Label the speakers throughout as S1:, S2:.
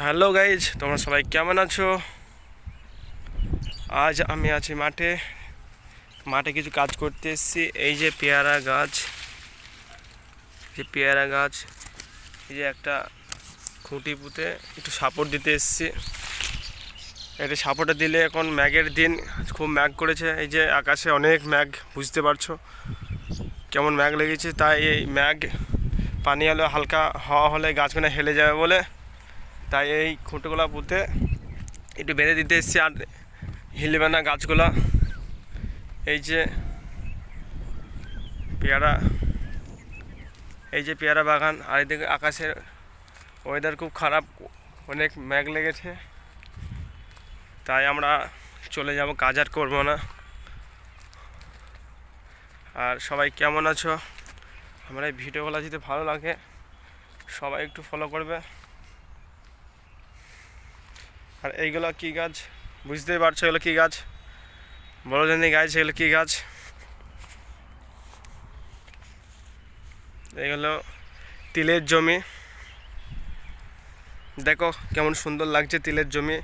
S1: Hello guys, তোমরা সবাই কেমন আছো? আজ আমি আছি মাঠে। মাঠে কিছু কাজ করতে এসেছি। এই যে পেয়ারা গাছ যে পেয়ারা গাছ, এই যে একটা খুঁটি পুঁতে একটু সাপোর্ট দিতে এসেছি। এটা সাপোর্টে দিলে এখন ম্যাগের দিন খুব ম্যাগ করেছে। এই যে আকাশে অনেক ম্যাগ, বুঝতে পারছ? কেমন ম্যাগ লেগেছে, তাই এই ম্যাগ পানি হলে হালকা হাওয়া হলে গাছগুলো হেলে যাবে বলে তাই এই খুঁটোগুলো পুঁতে একটু বেঁধে দিতে এসছি আর হিলবে না গাছগুলা। এই যে পেয়ারা, এই যে পেয়ারা বাগান, আর এদিকে আকাশের ওয়েদার খুব খারাপ, অনেক ম্যাগ লেগেছে। তাই আমরা চলে যাব, কাজ আর করব না। আর সবাই কেমন আছো? আমার এই ভিডিওগুলো যদি ভালো লাগে, সবাই একটু ফলো করবে। আর এইগুলো কী গাছ? বুঝতেই পারছ এগুলো কী গাছ? বড় জানি গাছ, এগুলো কী গাছ? এগুলো তিলের জমি। দেখো কেমন সুন্দর লাগছে তিলের জমি।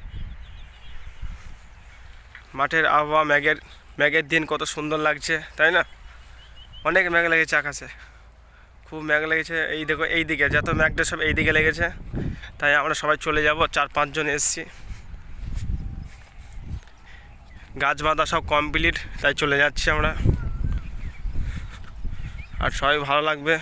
S1: মাঠের আবহাওয়া ম্যাগের ম্যাগের দিন কত সুন্দর লাগছে, তাই না? অনেক ম্যাগ লেগেছে আকাশে। খুব ম্যাগ লেগেছে এই দেখো, এই দিকে, যত ম্যাগটা সব এই দিকে লেগেছে। তাই আমরা সবাই চলে যাব, চার পাঁচজন এসছি। গাছ বাঁধা সব কমপ্লিট তাই চলে যাচ্ছি আমরা। আর সবাই ভালো লাগবে।